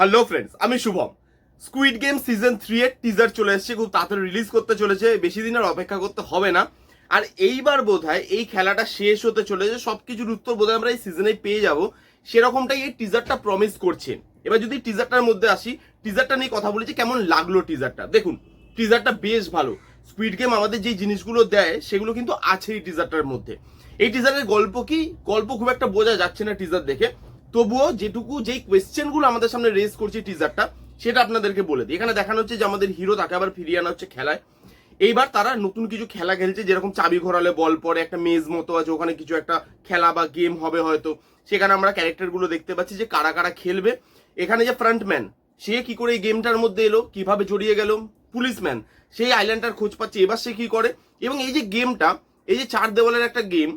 Hello friends আমি Shubham. Squid game season three এর teaser চলে এসেছে, খুব তাড়াতাড়ি রিলিজ করতে চলেছে, বেশি দিন আর অপেক্ষা করতে হবে না। আর এইবার বোধহয় এই খেলাটা শেষ হতে চলেছে সব কিছুর উত্তর বোধহয় আমরা এই সিজনে পেয়ে যাব। সেরকমটাই এই টিজারটা প্রমিস করছে। এবার যদি টিজারটার মধ্যে আসি টিজারটা নিয়ে কথা বলেছি, কেমন লাগল টিজারটা দেখুন টিজারটা বেশ ভালো। স্কুইড গেম আমাদের যে জিনিসগুলো দেয়, সেগুলো কিন্তু আছে এই টিজারটার মধ্যে। এই টিজারের গল্প কি? গল্প খুব একটা বোঝা যাচ্ছে না টিজার দেখে। তবুও যেটুকু যেই কোয়েশ্চেনগুলো আমাদের সামনে রেজ করছে টিজারটা সেটা আপনাদেরকে বলে দিই। এখানে দেখানো হচ্ছে যে আমাদের হিরো তাকে আবার ফিরিয়ে আনা হচ্ছে খেলায়। এইবার তারা নতুন কিছু খেলা খেলছে, যেরকম চাবি ঘোরালে বল পড়ে, একটা মেজ মতো আছে, ওখানে কিছু একটা খেলা বা গেম হবে হয়তো। সেখানে আমরা ক্যারেক্টারগুলো দেখতে পাচ্ছি যে কারা কারা খেলবে। এখানে যে ফ্রন্টম্যান সে কি করে এই গেমটার মধ্যে এলো, কীভাবে জড়িয়ে গেল? পুলিশম্যান, সেই আইল্যান্ডটার খোঁজ পাচ্ছে। এবার সে কি করে? এবং এই যে গেমটা এই যে চার দেওয়ালের একটা গেম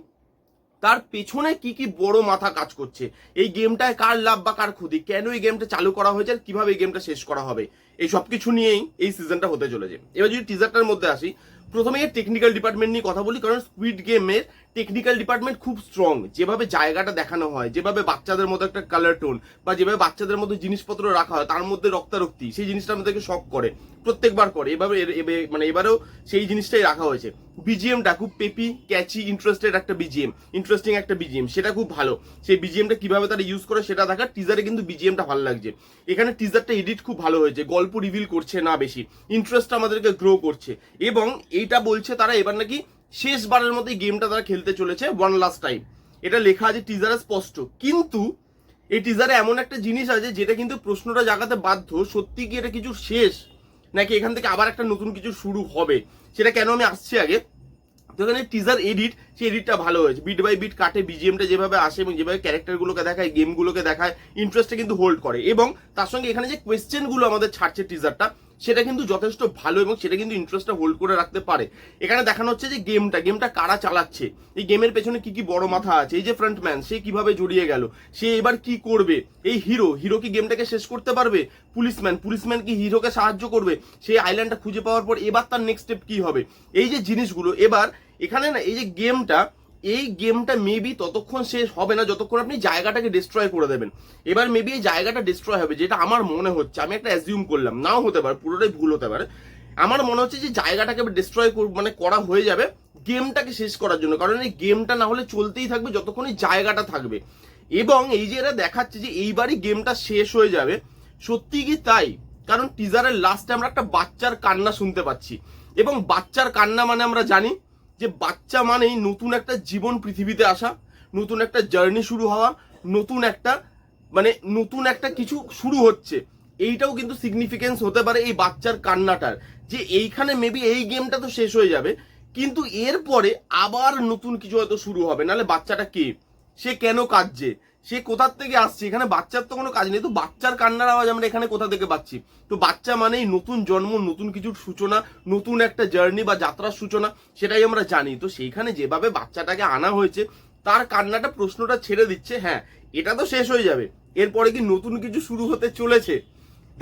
তার পেছনে কি কি বড় মাথা কাজ করছে? এই গেমটায় কার লাভ বা কার ক্ষতি? কেন এই গেমটা চালু করা হয়েছে কীভাবে এই গেমটা শেষ করা হবে? এই সব কিছু নিয়েই এই সিজনটা হতে চলেছে। এবার যদি টিজারটার মধ্যে আসি প্রথমে টেকনিক্যাল ডিপার্টমেন্ট নিয়ে কথা বলি, কারণ স্কুইড গেমের টেকনিক্যাল ডিপার্টমেন্ট খুব স্ট্রং যেভাবে জায়গাটা দেখানো হয়, যেভাবে বাচ্চাদের মতো একটা কালার টোন বা যেভাবে বাচ্চাদের মধ্যে জিনিসপত্র রাখা হয়, তার মধ্যে রক্তারক্তি, সেই জিনিসটা আমাদেরকে শখ করে। প্রত্যেকবার করে, এভাবে মানে এবারেও সেই জিনিসটাই রাখা হয়েছে। বিজিএমটা খুব পেপি ক্যাচি ইন্টারেস্টেড একটা বিজিএম ইন্টারেস্টিং একটা বিজিএম সেটা খুব ভালো। সেই বিজিএমটা কীভাবে তারা ইউজ করে সেটা দেখা টিজারে কিন্তু বিজিএমটা ভালো লাগছে। এখানে টিজারটা এডিট খুব ভালো হয়েছে, গল্প রিভিল করছে না বেশি ইন্টারেস্ট আমাদেরকে গ্রো করছে। এবং এইটা বলছে তারা এবার নাকি শেষবারের মতো এই গেমটা তারা খেলতে চলেছে ওয়ান লাস্ট টাইম এটা লেখা আছে টিজারে স্পষ্ট। কিন্তু এই টিজারে এমন একটা জিনিস আছে যেটা কিন্তু প্রশ্নটা জাগাতে বাধ্য, সত্যি কি এটা কিছু শেষ? নাকি এখান থেকে আবার একটা নতুন কিছু শুরু হবে? সেটা কেন আমি আসছি আগে? তো এখানে টিজার এডিট সেই এডিটটা ভালো হয়েছে। বিট বাই বিট কাটে বিজিএমটা যেভাবে আসে এবং যেভাবে ক্যারেক্টারগুলোকে দেখায় গেমগুলোকে দেখায় ইন্টারেস্টে কিন্তু হোল্ড করে। এবং তার সঙ্গে এখানে যে কোয়েশ্চেনগুলো আমাদের ছাড়ছে টিজারটা সেটা কিন্তু যথেষ্ট ভালো এবং সেটা কিন্তু ইন্টারেস্টটা হোল্ড করে রাখতে পারে। এখানে দেখানো হচ্ছে যে গেমটা গেমটা কারা চালাচ্ছে? এই গেমের পেছনে কি কি বড় মাথা আছে? এই যে ফ্রন্টম্যান সে কীভাবে জড়িয়ে গেল? সে এবার কি করবে? এই হিরো হিরো কি গেমটাকে শেষ করতে পারবে? পুলিশম্যান পুলিশম্যান কি হিরোকে সাহায্য করবে? সেই আইল্যান্ডটা খুঁজে পাওয়ার পর এবার তার নেক্সট স্টেপ কি হবে? এই যে জিনিসগুলো, এবার এখানে না, এই যে গেমটা এই গেমটা মেবি ততক্ষণ শেষ হবে না, যতক্ষণ আপনি জায়গাটাকে ডিস্ট্রয় করে দেবেন। এবার মেবি এই জায়গাটা ডিস্ট্রয় হবে, যেটা আমার মনে হচ্ছে, আমি একটা অ্যাজিউম করলাম, নাও হতে পারে, পুরোটাই ভুল হতে পারে। আমার মনে হচ্ছে যে জায়গাটাকে ডিস্ট্রয় মানে করা হয়ে যাবে গেমটাকে শেষ করার জন্য, কারণ এই গেমটা না হলে চলতেই থাকবে যতক্ষণ এই জায়গাটা থাকবে। এবং এই যে এরা দেখাচ্ছে যে এইবারই গেমটা শেষ হয়ে যাবে, সত্যি কি তাই? কারণ টিজারের লাস্টে আমরা একটা বাচ্চার কান্না শুনতে পাচ্ছি। এবং বাচ্চার কান্না মানে আমরা জানি যে বাচ্চা মানেই নতুন একটা জীবন পৃথিবীতে আসা, নতুন একটা জার্নি শুরু হওয়া, নতুন একটা মানে নতুন একটা কিছু শুরু হচ্ছে। এইটাও কিন্তু সিগনিফিকেন্স হতে পারে এই বাচ্চার কান্নাটার। যে এইখানে মেবি এই গেমটা তো শেষ হয়ে যাবে, কিন্তু এরপরে আবার নতুন কিছু হয়তো শুরু হবে। নাহলে বাচ্চাটা কে? সে কেন কাঁদছে? সে কোথার থেকে আসছে? এখানে বাচ্চার তো কোনো কাজ নেই। তো বাচ্চার কান্নার আওয়াজ আমরা এখানে কোথা থেকে পাচ্ছি? তো বাচ্চা মানেই নতুন জন্ম, নতুন কিছুর সূচনা, নতুন একটা জার্নি বা যাত্রার সূচনা, সেটাই আমরা জানি। তো সেইখানে যেভাবে বাচ্চাটাকে আনা হয়েছে, তার কান্নাটা, প্রশ্নটা ছেড়ে দিচ্ছে হ্যাঁ এটা তো শেষ হয়ে যাবে। এরপরে কি নতুন কিছু শুরু হতে চলেছে?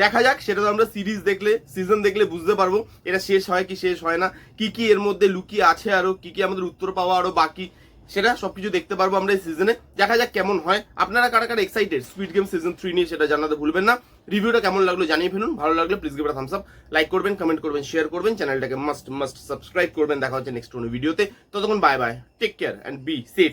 দেখা যাক, সেটা তো আমরা সিরিজ দেখলে সিজন দেখলে বুঝতে পারব, এটা শেষ হয় কি, শেষ হয় না, কি কি এর মধ্যে লুকিয়ে আছে আরও, কি কি আমাদের উত্তর পাওয়া আরও বাকি সেটা সবকিছু দেখতে পারব আমরা এই সিজনে দেখা যাক কেমন হয়। আপনারা কারা কারা excited speed game season three নিয়ে সেটা জানাতে ভুলবেন না। রিভিউটা কেমন লাগল জানিয়ে ফেলুন। ভালো লাগলে please give thumbs up like করবেন কমেন্ট করবেন শেয়ার করবেন। চ্যানেলটাকে মাস্ট মাস্ট সাবস্ক্রাইব করবেন। দেখা হচ্ছে নেক্সট কোনো ভিডিওতে ততক্ষণ bye bye take care and be safe